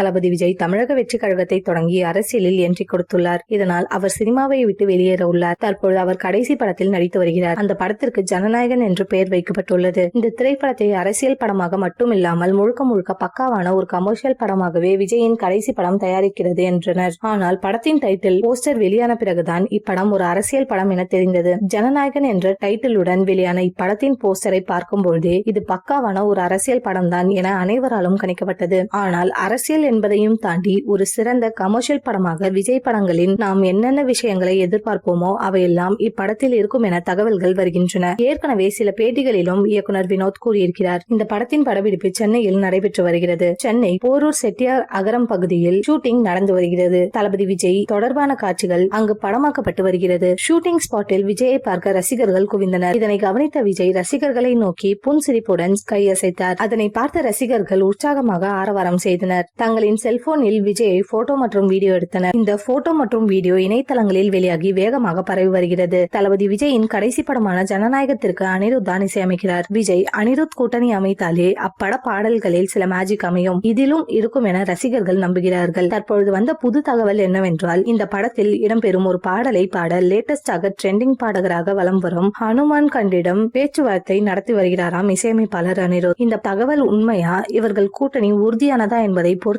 தளபதி விஜய் தமிழக வெற்றி கழகத்தை தொடங்கி அரசியலில் என்றி கொடுத்துள்ளார். இதனால் அவர் சினிமாவை விட்டு வெளியேற உள்ளார் தற்போது அவர் கடைசி படத்தில் நடித்து வருகிறார். அந்த படத்திற்கு ஜனநாயகன் என்று பெயர் வைக்கப்பட்டுள்ளது. இந்த திரைப்படத்தை அரசியல் படமாக மட்டும் இல்லாமல் முழுக்க முழுக்க பக்காவான ஒரு கமர்ஷியல் படமாகவே விஜயின் கடைசி படம் தயாரிக்கிறது என்றனர். ஆனால் படத்தின் டைட்டில் போஸ்டர் வெளியான பிறகுதான் இப்படம் ஒரு அரசியல் படம் என தெரிந்தது. ஜனநாயகன் என்ற டைட்டிலுடன் வெளியான இப்படத்தின் போஸ்டரை பார்க்கும்பொழுதே இது பக்காவான ஒரு அரசியல் படம்தான் என அனைவராலும் கணிக்கப்பட்டது. ஆனால் அரசியல் என்பதையும் தாண்டி ஒரு சிறந்த கமர்ஷியல் படமாக விஜய் படங்களின் நாம் என்னென்ன விஷயங்களை எதிர்பார்ப்போமோ அவையெல்லாம் இப்படத்தில் இருக்கும் என தகவல்கள் வருகின்றன. ஏற்கனவே சில பேட்டிகளிலும் இயக்குனர் வினோத் கூறியிருக்கிறார். இந்த படத்தின் படப்பிடிப்பு சென்னையில் நடைபெற்று வருகிறது. சென்னை போரூர் செட்டியார் அகரம் பகுதியில் ஷூட்டிங் நடந்து வருகிறது. தளபதி விஜய் தொடர்பான காட்சிகள் அங்கு படமாக்கப்பட்டு வருகிறது. ஷூட்டிங் ஸ்பாட்டில் விஜயை பார்க்க ரசிகர்கள் குவிந்தனர். இதனை கவனித்த விஜய் ரசிகர்களை நோக்கி புன்சிரிப்புடன் கையசைத்தார். அதனை பார்த்த ரசிகர்கள் உற்சாகமாக ஆரவாரம் செய்தனர். தங்களின் செல்போனில் விஜயை போட்டோ மற்றும் வீடியோ எடுத்தனர். இந்த போட்டோ மற்றும் வீடியோ இணையதளங்களில் வெளியாகி வேகமாக பரவி வருகிறது. தளபதி விஜயின் கடைசி படமான ஜனநாயகத்திற்கு அனிருத் தான் இசையமைக்கிறார். விஜய் அனிருத் கூட்டணி அமைத்தாலே அப்பட பாடல்களில் சில மேஜிக் அமையும். இதிலும் இருக்கும் என ரசிகர்கள் நம்புகிறார்கள். தற்பொழுது வந்த புது தகவல் என்னவென்றால் இந்த படத்தில் இடம்பெறும் ஒரு பாடலை பாட லேட்டஸ்டாக ட்ரெண்டிங் பாடகராக வலம் வரும் ஹனுமான் கண்டிடம் பேச்சுவார்த்தை நடத்தி வருகிறாராம் இசையமைப்பாளர் அனிருத். இந்த தகவல் உண்மையா? இவர்கள் கூட்டணி உறுதியானதா என்பதை